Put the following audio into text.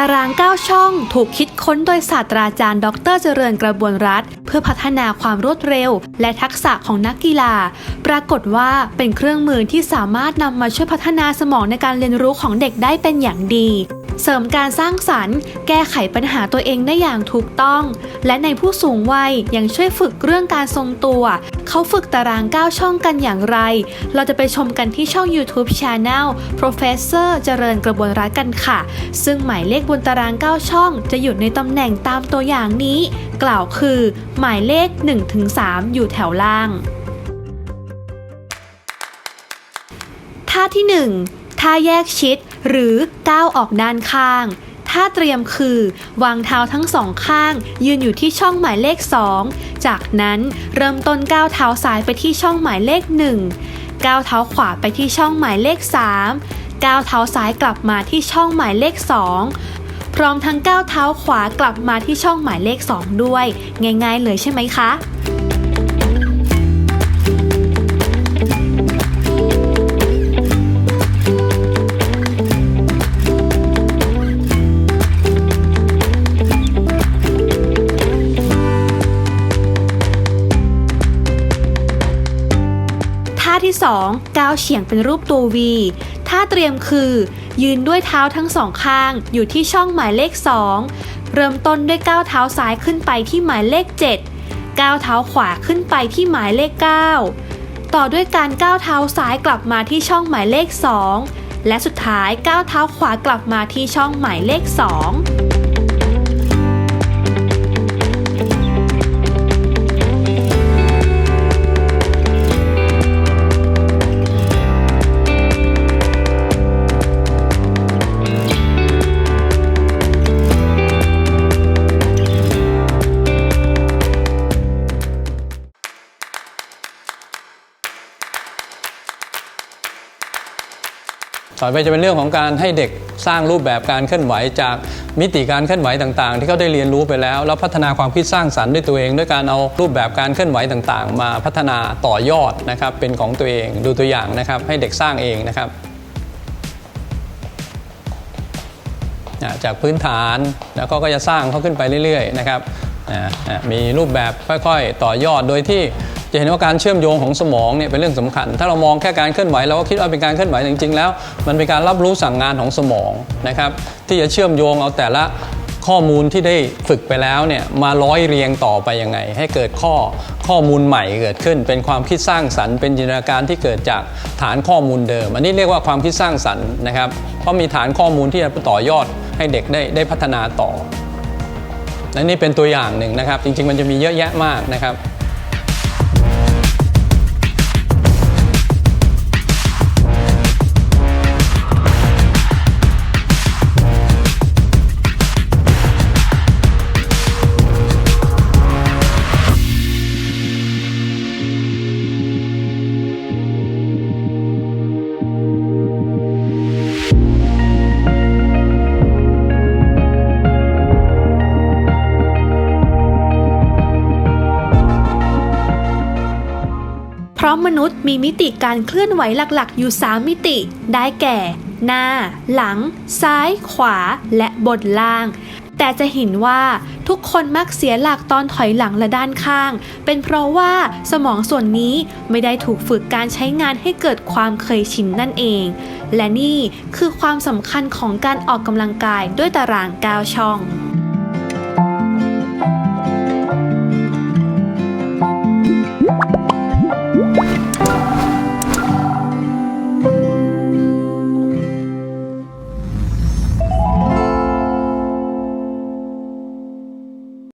ตาราง 9 ช่องถูกคิดค้นโดยศาสตราจารย์ ดร เจริญกระบวนรัฐ เพื่อพัฒนาความรวดเร็ว และทักษะของนักกีฬา ปรากฏว่าเป็นเครื่องมือที่สามารถนำมาช่วยพัฒนาสมองในการเรียนรู้ของเด็กได้เป็นอย่างดี เสริมการสร้างสรรค์ แก้ไขปัญหาตัวเองได้อย่างถูกต้อง และในผู้สูงวัยยังช่วยฝึกเรื่องการทรงตัว เขาฝึกตาราง 9 ช่องกันอย่างไร เราจะไปชมกันที่ช่อง YouTube Channel Professor เจริญกระบวนรัฐกันค่ะ ซึ่งหมายเลขบนตาราง 9 ช่องจะอยู่ในตำแหน่งตามตัวอย่างนี้ กล่าวคือ หมายเลข 1-3 อยู่แถวล่าง ท่าที่ 1 ท่าแยกชิดหรือก้าวออกด้านข้างท่าเตรียมคือ วางเท้าทั้งสองข้าง ยืนอยู่ที่ช่องหมายเลข 2 จากนั้นเริ่มต้นก้าวเท้าซ้ายไปที่ช่องหมายเลข 1 ก้าวเท้าขวาไปที่ช่องหมายเลข 3 ก้าวเท้าซ้ายกลับมาที่ช่องหมายเลข 2 พร้อมทั้งก้าวเท้าขวากลับมาที่ช่องหมายเลข 2 ด้วย ง่ายๆเลยใช่ไหมคะท่าที่ 2 ก้าวเฉียงเป็นรูปตัว V ท่าเตรียมคือ ยืนด้วยเท้าทั้งสองข้างอยู่ที่ช่องหมายเลข 2 เริ่มต้นด้วยก้าวเท้าซ้ายขึ้นไปที่หมายเลข 7 ก้าวเท้าขวาขึ้นไปที่หมายเลข 9 ต่อด้วยการก้าวเท้าซ้ายกลับมาที่ช่องหมายเลข 2 และสุดท้ายก้าวเท้าขวากลับมาที่ช่องหมายเลข 2 ต่อไปจะเป็นเรื่องของการให้เด็กสร้างรูปแบบการเคลื่อนไหวจากมิติการเคลื่อนไหวต่างๆ ที่เขาได้เรียนรู้ไปแล้ว แล้วพัฒนาความคิดสร้างสรรค์ด้วยตัวเอง ด้วยการเอารูปแบบการเคลื่อนไหวต่างๆ มาพัฒนาต่อยอดนะครับเป็นของตัวเองดูตัวอย่างนะครับ ให้เด็กสร้างเองนะครับจากพื้นฐานแล้วก็ก็จะสร้างเขาขึ้นไปเรื่อยๆนะครับมีรูปแบบค่อยๆ ต่อยอดโดยที่ จะเห็นว่าการเชื่อมโยงของสมองเนี่ยเป็นเรื่องสำคัญ ถ้าเรามองแค่การเคลื่อนไหวเราก็คิดว่าเป็นการเคลื่อนไหวจริงๆ แล้ว มันเป็นการรับรู้สั่งงานของสมองนะครับที่จะเชื่อมโยงเอาแต่ละข้อมูลที่ได้ฝึกไปแล้วเนี่ยมาร้อยเรียงต่อไปยังไง ให้เกิดข้อข้อมูลใหม่เกิดขึ้น เป็นความคิดสร้างสรรค์ เป็นจินตนาการที่เกิดจากฐานข้อมูลเดิม อันนี้เรียกว่าความคิดสร้างสรรค์นะครับเพราะมีฐานข้อมูลที่จะต่อยอดให้เด็กได้ได้พัฒนาต่อและนี่เป็นตัวอย่างหนึ่งนะครับ จริงๆมันจะมีเยอะแยะมากนะครับ ราะมนุษย์มีมิติการเคลื่อนไหวหลักๆ อยู่ 3 มิติ ได้แก่ หน้า หลัง ซ้าย ขวา และบนล่าง แต่จะเห็นว่าทุกคนมักเสียหลักตอนถอยหลังและด้านข้าง เป็นเพราะว่าสมองส่วนนี้ไม่ได้ถูกฝึกการใช้งานให้เกิดความเคยชินนั่นเอง และนี่คือความสำคัญของการออกกำลังกายด้วยตาราง9ช่อง อ